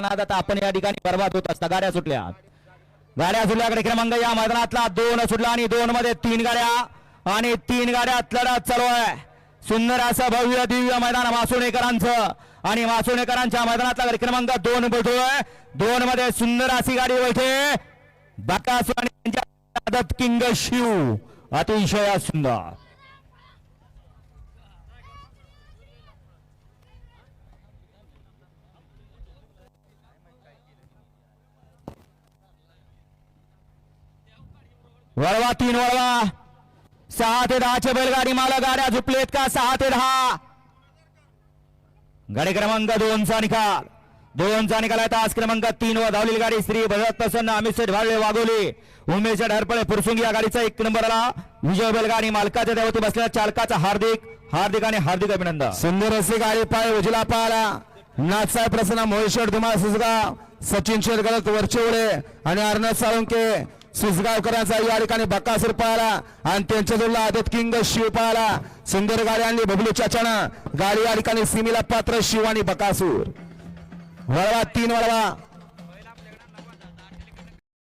नादात आपण या ठिकाणी बर्बाद होत असता. गाड्या सुटल्या. गाड्या सुटल्याकडे क्रमांक या मैदानातला दोन सुटला आणि दोन मध्ये तीन गाड्या आणि तीन गाड्यात लढत चालू आहे. सुंदर असं भव्य दिव्य मैदान मासोणेकरांचं आणि मासोणेकरांच्या मैदानातला क्रमांक दोन बैठोय दोन मध्ये सुंदर अशी गाडी बैठे. बाकासू आणि त्यांच्या किंग शिव. अतिशय सुंदर. वळवा तीन वळवा. सहा ते दहाचे बैलगाडी मला गाड्या झुपलेत का? सहा ते दहा. गाडी क्रमांक दोनचा निकाल. दोनचा निकाल आहे तास क्रमांक तीन व धावलेली गाडी श्री भगत प्रसन्न अमित शेठ भाडले वागोली उमेश ढरपळे फुरसुंगी या गाडीचा एक नंबरला विजय बैलगाडी मालकाच्या देवती बसलेल्या चालकाचा हार्दिक हार्दिक आणि हार्दिक अभिनंदन. सुंदर असे गाडी पाय उजला पाहला नाथसाहेब प्रसन्न मोहेश्वर धुमा सुजगा सचिन शेरगलत वरचेवडे आणि अर्णब साळुंके सुजगावकरांचा या ठिकाणी बक्कासूर पाहिला आणि त्यांच्या जोडला आदत किंग शिव पाहिला. सुंदर गाडी आणली बबलू चाचानं गाडी या ठिकाणी सिमिला पात्र शिव आणि बकासूर वळवा तीन वळवा.